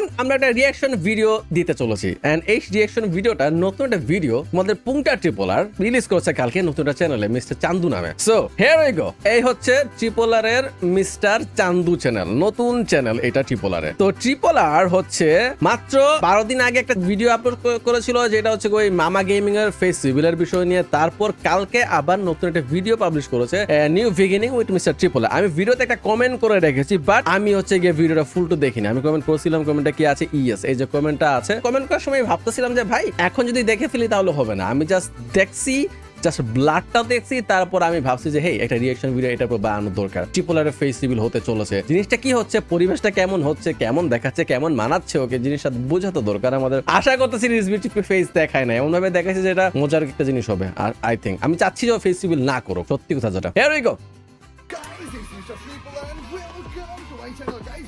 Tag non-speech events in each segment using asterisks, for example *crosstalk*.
এখন আমরা একটা রিয়াকশন ভিডিও দিতে চলেছি। এন্ড এই রিয়াকশন ভিডিওটা নতুন একটা ভিডিও আমাদের পুংটা ট্রিপোলার রিলিজ করেছে কালকে নতুন একটা চ্যানেলে মিস্টার চান্দু নামে। সো হেয়ার উই গো এই হচ্ছে ট্রিপোলারের মিস্টার চান্দু চ্যানেল নতুন চ্যানেল এটা ট্রিপোলারে। তো ট্রিপোলার হচ্ছে মাত্র বারো দিন আগে একটা ভিডিও আপলোড করেছিল, যেটা হচ্ছে ওই মামা গেমিং এর ফেস ফেস্টিভ্যালের বিষয় নিয়ে। তারপর কালকে আবার নতুন একটা ভিডিও পাবলিশ করেছে new beginning with mister Tripolar. আমি ভিডিওতে একটা কমেন্ট করে রেখেছি বাট আমি হচ্ছে গিয়ে ভিডিওটা ফুল টু দেখিনি। আমি কমেন্ট করেছিলাম কমেন্টটা কি আছে? ইয়েস এই যে কমেন্টটা আছে। কমেন্ট করার সময় ভাবতেছিলাম যে, ভাই, এখন যদি দেখে ফেলি তাহলে হবে না। আমি জাস্ট দেখছি জাস্ট ব্লাডটা দেখছি, তারপর আমি ভাবছি যে, হেই, একটা রিয়েকশন ভিডিও এটার উপর বানানোর দরকার। ট্রিপোলারের ফেস্টিভ্যাল হতে চলেছে। জিনিসটা কি হচ্ছে? পরিবেশটা কেমন হচ্ছে? কেমন দেখাচ্ছে? কেমন মানাচ্ছে ওকে? জিনিসটা বোঝাতে দরকার আমাদের। আশা করতেছি রিসবিটি ফেস দেখায় না এমন ভাবে দেখাচ্ছে যে, এটা মজার একটা জিনিস হবে। আর আই থিঙ্ক আমি চাচ্ছি যে ফেস্টিভ্যাল না করো সত্যি কথা যেটা। Here we go.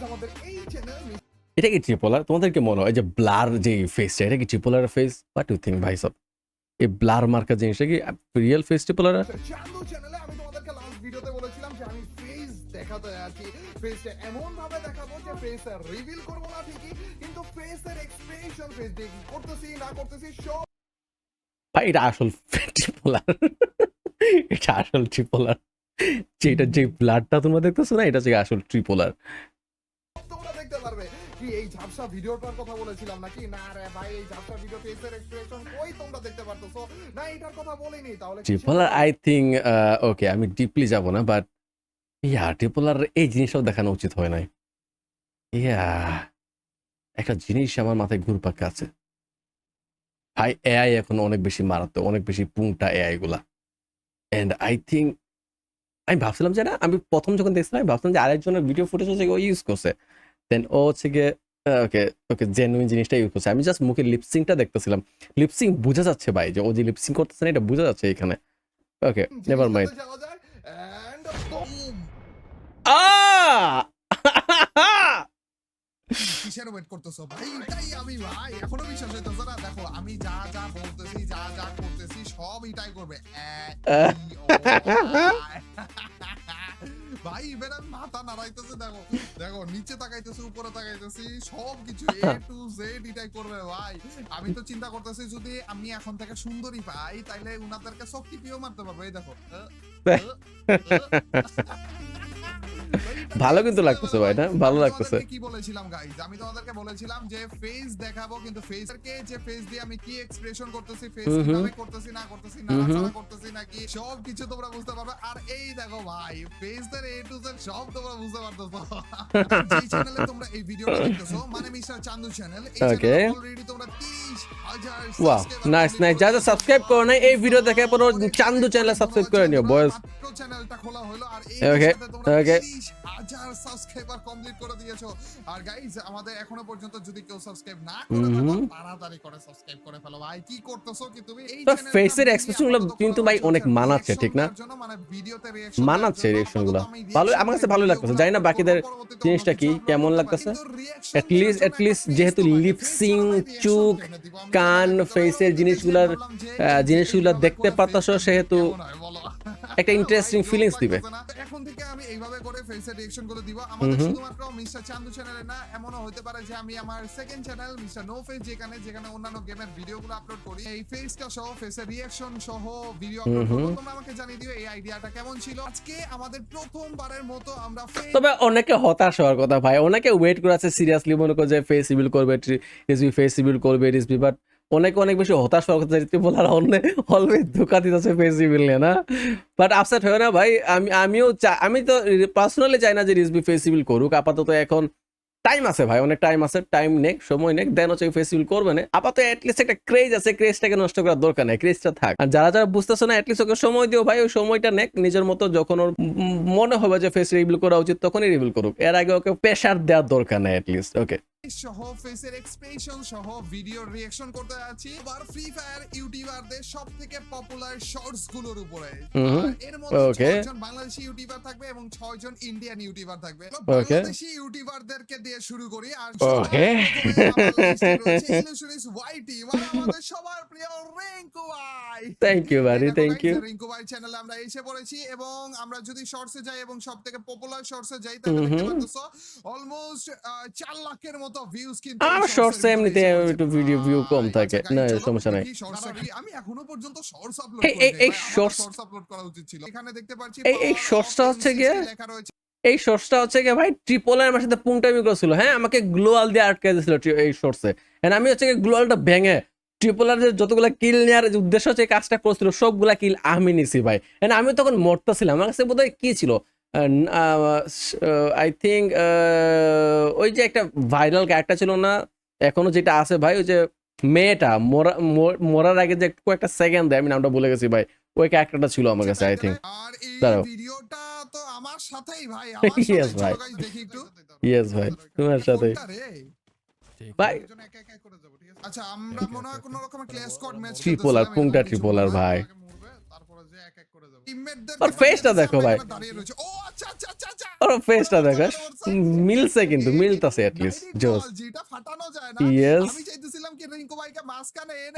আমাদের এই চ্যানেল এটা কি ট্রিপোলার তোমাদের কি মনে হয় যে ব্লার যে ফেসটা এটা কি Tripolar face what you think ভাই সব? এই ব্লার মার্কা জিনিসটা কি real face Tripolar mister Chandu চ্যানেলে আমি তোমাদেরকে লাস্ট ভিডিওতে বলেছিলাম যে আমি ফেস দেখাতে আছি। ফেসটা এমন ভাবে দেখাবো যে ফেস রিভিল করব না ঠিকই কিন্তু ফেসের এক্সপ্রেশন ফেস দিয়ে করতেছি না করতেছি সব ভাই এটা আসল *laughs* ট্রিপোলার এটা আসল ট্রিপোলার যেটা যে ব্লাডটা তোমরা দেখতেছো না এটা হচ্ছে আসল ট্রিপোলার তোমরা দেখতে পারবে। কি এই ঝাপসা ভিডিওটার কথা বলেছিলাম নাকি? না রে ভাই, এই ঝাপসা ভিডিও ফেসের এক্সপ্রেশন কই তোমরা দেখতে না, এটার কথা বলিনি, তাহলে ট্রিপোলার? আই থিঙ্ক ওকে আমি ডিপলি যাব না বাট ইয়া ট্রিপোলার এই জিনিসটাও দেখানো উচিত হয় নাই। ইয়া একটা জিনিস আমার মাথায় ঘুরপাক আছে ভাই এআই এখন অনেক বেশি মারাত্মক, অনেক বেশি পুংটা এআই গুলা। এন্ড আই থিঙ্ক আমি ভাবছিলাম যে না, আমি প্রথম যখন দেখছিলাম, আমি ভাবছিলাম যে আরেকজনের ভিডিও ফুটেজ হচ্ছে ইউজ করছে। দেন ও হচ্ছে গিয়ে ওকে ওকে জেনুইন জিনিসটা ইউজ করছে। আমি জাস্ট মুখে লিপসিংটা দেখতেছিলাম। লিপসিং বোঝা যাচ্ছে ভাই যে ও যে লিপসিং করতেছে না এটা বোঝা যাচ্ছে এখানে। Okay never mind! কিসের ওয়েট করতেছো ভাই? এটাই আমি ভাই এখনও বিশ্বাস হইতেছে না। দেখো আমি যা যা বলতেছি যা যা করতেছি সব এটাই করবে। A, E, O, I. ভাই এবার মাথা নাড়াইতেছে দেখো দেখো নিচে তাকাইতেছে উপরে তাকাইতেছি সব কিছু এ টু জেড এটাই করবে ভাই। আমি তো চিন্তা করতেছি যদি আমি এখন থেকে সুন্দরী পাই তাইলে উনাদেরকে সব টিপিও মারতে পারব এই দেখো। আ। ভালো কিন্তু লাগতেছে ভাই না? ভালো লাগতেছে। কি বলেছিলাম গাইজ আমি তোমাদেরকে বলেছিলাম যে ফেস দেখাবো কিন্তু ফেসকে যে ফেস দিয়ে আমি কি এক্সপ্রেশন করতেছি ফেস। কীভাবে করতেছি না করতেছি না করতেছি নাকি সব কিছু তোমরা বুঝতে পারবে। আর এই দেখো ভাই ফেস দের এ টু জেড সব তোমরা বুঝতে পারতেছো। যে চ্যানেলে তোমরা এই ভিডিওটা দেখতেছো মানে মিস্টার চান্দু চ্যানেল এই চ্যানেলে অলরেডি তোমরা 30000 নাইস নাইস সাবস্ক্রাইব করো এই ভিডিও পর চান্দু চ্যানেল সাবস্ক্রাইব করে নিও বয়স তোমরা okay. 30000 সাবস্ক্রাইবার কমপ্লিট করে দিয়েছ আর আমাদের এখনও পর্যন্ত যদি কেউ সাবস্ক্রাইব না করে তাড়াতাড়ি করে সাবস্ক্রাইব করে ফেলো ভাই কি করতেছো কি তুমি এই গুলো কিন্তু ভাই অনেক মানাচ্ছে, ঠিক না? মানে ভিডিওতে মানাচ্ছে দেওয়ার জন্য। reaction গুলা। আপাতত আমি ভালো আমার কাছে ভালোই লাগতেছে। জানি না বাকিদের জিনিসটা কি, কেমন লাগতেছে? at জন্য least একটা যেহেতু face তো কান, পারব, জিনিসগুলার, জিনিসগুলা দেখতে face সেহেতু একটা feelings জোর দিবে। এখন থেকে আমি এইভাবে করে ফেসের রিঅ্যাকশনগুলো দিব। আমাদের শুধুমাত্র মিস্টার চান্দু চ্যানেলে না এমনও হতে পারে যে আমি আমার second channel mister no face যেখানে যেখানে অন্যান্য গেমের ভিডিওগুলো আপলোড করি এই ফেসটা সহ ফেসের রিঅ্যাকশন সহ ভিডিও আপলোড করব। তোমরা আমাকে জানিয়ে দিও এই আইডিয়াটা কেমন ছিল। আজকে আমাদের প্রথমবারের মতো আমরা তবে অনেকে হতাশ হওয়ার কথা ভাই অনেকে ওয়েট করে আছে সিরিয়াসলি মনে করে যে ফেস সিভিল করবে রিসবি ফেস সিভিল করবে রিসবি বাট অনেকে অনেক বেশি হতাশ বলার অন্য অলওয়ে ধোকা দিতেছে সিভিল নিয়ে, না? বাট আপসেট হয় না ভাই। আমি আমিও আমি তো পার্সোনালি চাই না যে রিসবি ফেস সিভিল করুক। আপাতত এখন টাইম আছে ভাই, অনেক টাইম আছে। টাইম নেক, সময় নেক, দেন হচ্ছে ফেস সিভিল করবে না। আপাতত অ্যাটলিস্ট একটা ক্রেজ আছে ক্রেজটাকে নষ্ট করার দরকার নেই ক্রেজটা থাক। আর যারা যারা বুঝতেছে না অ্যাটলিস্ট ওকে সময় দিও ভাই, ওই সময়টা নেক। নিজের মতো যখন ওর মনে হবে যে ফেস রিভিল করা উচিত, তখনই রিভিল করুক। এর আগে ওকে প্রেশার দেওয়ার দরকার নেই অ্যাটলিস্ট ওকে সহ ফেসের এক্সপ্রেশন সহ ভিডিও রিঅ্যাকশন করতে যাচ্ছি। ফ্রি ফায়ার ইউটিউবারদের সব থেকে পপুলার শর্টসগুলোর উপরে। এর মধ্যে ছয়জন বাংলাদেশি ইউটিউবার থাকবে এবং ছয়জন ইন্ডিয়ান ইউটিউবার থাকবে। বাংলাদেশি ইউটিউবারদেরকে দিয়ে শুরু করি। আর Okay. ওয়াইটি মানে আমাদের সবার প্রিয় রিঙ্কু ভাই থ্যাংক ইউ দেখো থ্যাংক ইউ রিঙ্কু ভাই চ্যানেলে আমরা এসে পড়েছি এবং আমরা যদি শর্টসে যাই এবং সব থেকে পপুলার শর্টসে যাই তাহলে দেখতে। পাচ্ছ অলমোস্ট চার লাখের মতো কিন্তু আমার এমনিতে একটু video view কম থাকে। না, সমস্যা নাই। আমি এখনও পর্যন্ত shorts upload এই- এই- shorts upload করা উচিত ছিল। এখানে দেখতে পাচ্ছি এই- এই power shorts of টা হচ্ছে 1060 গিয়ে লেখা রয়েছে। এই শর্টসটা হচ্ছে কি ভাই ট্রিপল আমার সাথে পুংটামি করেছিল হ্যাঁ আমাকে গ্লোয়াল দিয়ে আটকে দিয়েছিল এই শর্টসে এন্ড আমি হচ্ছে গ্লোয়ালটা ভেঙে ট্রিপলার যে যতগুলো কিল নেওয়ার উদ্দেশ্য হচ্ছে কাজটা করছিল সবগুলা কিল আমি নিছি ভাই এন্ড আমি তখন মরতেছিলাম আমার কাছে বোধহয় কি ছিল আই থিঙ্ক ওই যে একটা ভাইরাল ক্যারেক্টার ছিল না এখনও যেটা আছে ভাই ওই যে মেয়েটা মরা মরার আগে যে কয়েকটা সেকেন্ড দেয় আমি নামটা ভুলে গেছি ভাই ওই ক্যারেক্টারটা ছিল আমার কাছে আই থিঙ্ক দাঁড়াও। ভিডিওটা তো আমার সাথেই ভাই *laughs* ভাই। ইয়েস ভাই তোমার সাথে কোনটা? ভাই দুজন একা একা করে যাব, ঠিক আছে? আচ্ছা আমরা মনে হয় কোনো রকমের ক্লে স্কোয়াড ম্যাচ Tripolar, পুংটা tripolar ভাই এক এক করে যাব টিমমেটদের ওর face টা দেখো ভাই। দাঁড়িয়ে রয়েছে। ও আচ্ছা আচ্ছা আচ্ছা ওর ফেসটা দেখো। মিলছে কিন্তু মিলতাছে Direct জোস।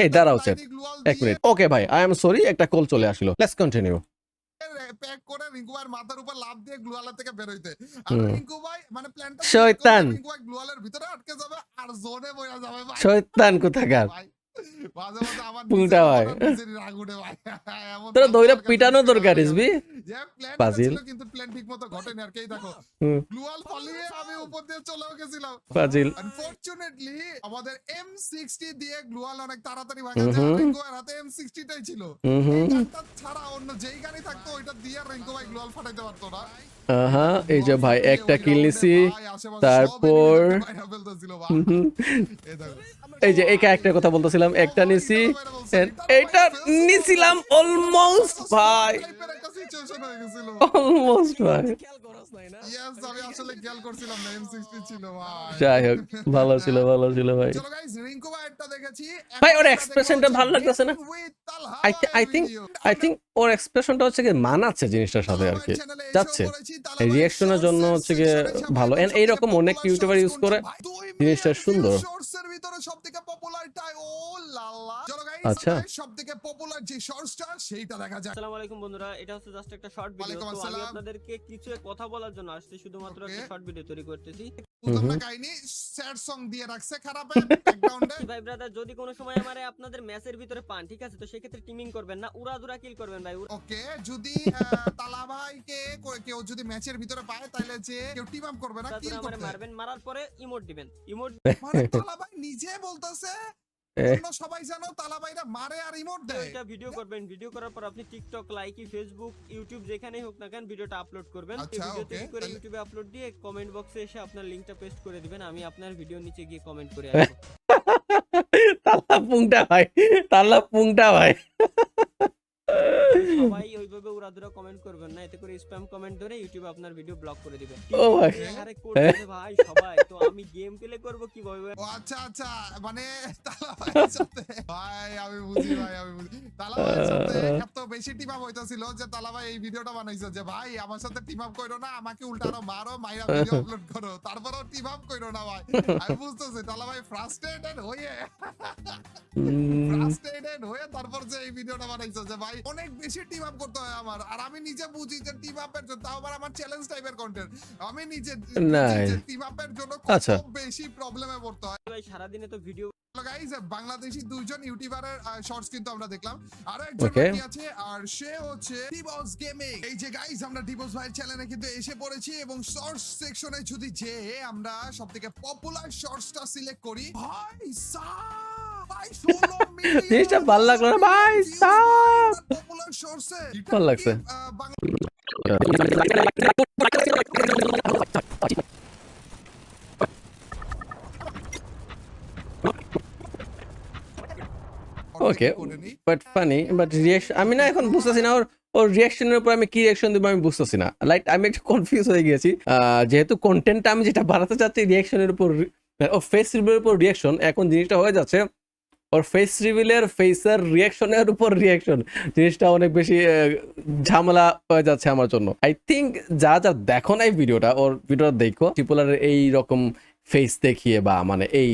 এই দাঁড়াও, wall এক মিনিট ওকে ভাই আই এম সরি একটা কল চলে আসলো। লেটস কন্টিনিউ প্যাক করে রিঙ্কু ভাইয়ের মাথার উপর লাভ দিয়ে থেকে বের হইতে। আর রিঙ্কু ভাই মানে প্ল্যানটা শয়তান। রিঙ্কু ভাই গ্লুয়ালের ভিতরে আটকে যাবে আর জোনে বইয়া যাবে ভাই। শয়তান কোথাকার। ভাই মাঝে মাঝে আমার পুংটা নিজের ভাই। নিজেরই রাগ উঠে ভাই। এমন তোরা দইরা পিটানো দরকার ইসবি লাগে। যে প্ল্যান পাজিল। কিন্তু প্ল্যান ঠিকমতো ঘটেনি আর কেই দেখো। গ্লুয়াল ফলিয়ে আমি উপর দিয়ে চলেও গেছিলাম। ফাজিল আনফরচুনেটলি আমাদের M60 দিয়ে গ্লুয়াল অনেক তাড়াতাড়ি ভাঙা যায়। হুম। রিঙ্কু হাতে M60 টাই ছিল। এই ছাড়া অন্য যেই গানই থাকতো ওইটা দিয়ে রিঙ্কু ভাই গ্লুয়াল ফাটাইতে পারতো না। এই যে ভাই একটা কিল নিছি। তারপর। এই যে এই একটা কথা বলতেছিলাম একটা নিছি। এইটা নিছিলাম অলমোস্ট ভাই। অলমোস্ট ভাই। ইয়েস আমি আসলে খেয়াল করছিলাম না M60 ছিল ভাই। যাই হোক ভালো ছিল ভালো ছিল ভাই। চলো গাইস রিঙ্কু ভাইয়েরটা দেখেছি। ভাই, ওর দেখব ভালো লাগতেছে না? আই থিঙ্ক আই থিঙ্ক ওর এক্সপ্রেশনটা হচ্ছে কি মানাচ্ছে জিনিসটার সাথে আর কি। যাচ্ছে। রিয়াকশনের জন্য হচ্ছে ভালো। এন্ড এইরকম অনেক ইউটিউবার ইউজ করে জিনিসটা সুন্দর। শর্টসের ভিতরে সবথেকে পপুলারটা ও লালা চলো গাইস আচ্ছা। সবথেকে পপুলার যে শর্টসটা সেইটা দেখা যায় আসসালামু আলাইকুম বন্ধুরা এটা হচ্ছে জাস্ট একটা শর্ট ভিডিও তো আমি আপনাদেরকে কিছু কথা বলার জন্য আসছি শুধুমাত্র একটা শর্ট ভিডিও তৈরি করতেছি। বুঝলাম না হুম। কাহিনী স্যাড সং দিয়ে রাখছে খারাপ ব্যাকগ্রাউন্ডে *laughs* ভাই ব্রাদার যদি কোনো সময় আমারে আপনাদের ম্যাচের ভিতরে পান ঠিক আছে? তো সেক্ষেত্রে টিমিং করবেন না উড়াদুরা কিল করবেন ভাই ওকে যদি তালা ভাইকে কেউ যদি ম্যাচের ভিতরে পায় তাহলে যে কেউ টিম আপ করবে না কিল উড়াদুরা করতে। মারবেন মারার পরে ইমোট দিবেন। ইমোট মানে তালা ভাই নিজে বলতেছে সবাই জানো তালা ভাইরা মারে আর ইমোট দেয়। এটা ভিডিও করবেন। ভিডিও করার পর আপনি টিকটক লাইকি ফেসবুক ইউটিউব যেখানেই হোক না কেন ভিডিওটা আপলোড করবেন। এই আচ্ছা, ভিডিও তৈরি করে ইউটিউবে আপলোড দিয়ে কমেন্ট বক্সে এসে আপনার লিংকটা পেস্ট করে দিবেন। আমি আপনার ভিডিও নিচে গিয়ে কমেন্ট করে আসব। *laughs* তাল্লা পুংটা ভাই তাল্লা পুংটা ভাই। সবাই ওইভাবে উড়াদুরা কমেন্ট করবেন না এতে করে স্প্যাম কমেন্ট ধরে ইউটিউবে আপনার ভিডিও ব্লক করে দিবে। ও ভাই আরে করতেছে ভাই সবাই। তো আমি গেম প্লে করব কীভাবে? ও আচ্ছা আচ্ছা মানে তালা ভাইয়ের সাথে। ভাই আমি বুঝি ভাই আমি বুঝি। তালা ভাইয়ের সাথে এত বেশি টিম আপ হইতাছিল যে তালা ভাই এই ভিডিওটা বানাইছে যে ভাই আমার সাথে টিম আপ কইরো না আমাকে উল্টা আরও মারো মাইরা ভিডিও আপলোড করো। তারপরেও টিম আপ কইরো না ভাই। আমি বুঝতেছি তালা ভাই ফ্রাস্ট্রেটেড হয়ে ফ্রাস্ট্রেটেড হয়ে তারপর যে এই ভিডিওটা বানাইছে যে ভাই অনেক বেশি টিম আপ করতে হয় আমার। আর আমি নিজে বুঝি যে টিম আপের জন্য তাও আবার আমার চ্যালেঞ্জ টাইপের কন্টেন্ট আমি নিজে টিম আপের জন্য আচ্ছা। কত বেশি প্রবলেমে পড়তে হয়। ভাই সারাদিনে তো ভিডিও গাইস বাংলাদেশি দুইজন ইউটিউবারের শর্টস কিন্তু আমরা দেখলাম। আরও একজন. বাকি আছে আর সে হচ্ছে ডিবস গেমিং এই যে গাইস আমরা ডিবস ভাইয়ের চ্যানেলে কিন্তু এসে পড়েছি এবং শর্টস সেকশনে যদি যে আমরা সবথেকে পপুলার শর্টসটা সিলেক্ট করি। ভাই সাব ভাই 16 মিলিয়ন জিনিসটা ভালো লাগল না, ভাই ভালো লাগছে। নিই বাট ফানি বাট রিয়াকশন আমি না এখন বুঝতেছি না ওর ওর রিয়াকশনের উপর আমি কি রিয়াকশন দেবো আমি বুঝতেছি না। লাইক আমি একটু কনফিউজ হয়ে গেছি যেহেতু কন্টেন্টটা আমি যেটা বাড়াতে চাচ্ছি রিয়াকশনের উপর ও ফেস রিভিলের উপর রিয়াকশন এখন জিনিসটা হয়ে যাচ্ছে ওর ফেস রিভিলের ফেসের রিয়াকশনের উপর রিয়াকশন জিনিসটা অনেক বেশি ঝামেলা হয়ে যাচ্ছে আমার জন্য। আই থিঙ্ক যা যা দেখো না এই ভিডিওটা, ওর ভিডিওটা দেখো। ট্রিপলারের এই রকম ফেস দেখিয়ে বা মানে এই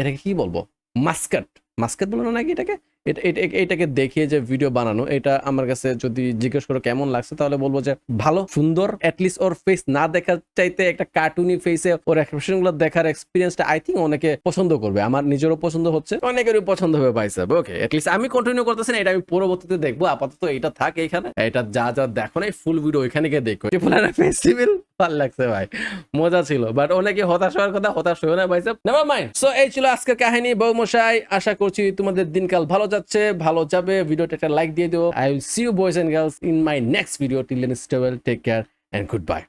এটাকে কি বলব? মাস্কাট মাস্কাট বলো না নাকি এটাকে? এটা- এটা- এটাকে দেখিয়ে যে ভিডিও বানানো, এটা আমার কাছে যদি জিজ্ঞেস করো কেমন লাগছে, তাহলে বলব যে ভালো, সুন্দর অ্যাটলিস্ট ওর ফেস না দেখার চাইতে একটা কার্টুনি ফেসে ওর এক্সপ্রেশনগুলো দেখার এক্সপিরিয়েন্সটা আই থিঙ্ক অনেকে পছন্দ করবে। আমার নিজেরও পছন্দ হচ্ছে, অনেকেরই পছন্দ হবে পাইছে ওকে অ্যাটলিস্ট আমি কন্টিনিউ করতেছি না, এটা আমি পরবর্তীতে দেখব। আপাতত এটা থাক এখানে। এটা যা যা দেখো না ফুল ভিডিও এখানে গিয়ে দেখো। ফেস্টিভ্যাল ভালো লাগছে ভাই। মজা ছিল বাট অনেকে হতাশ হওয়ার কথা হতাশ হয়ে না ভাই নেভার মাইন্ড সো এই ছিল আজকের কাহিনী, বৌমশাই। আশা করছি তোমাদের দিনকাল ভালো যাচ্ছে, ভালো যাবে। ভিডিওটা একটা লাইক দিয়ে দিও। I will see you boys and girls in my next video till then stable take care and good bye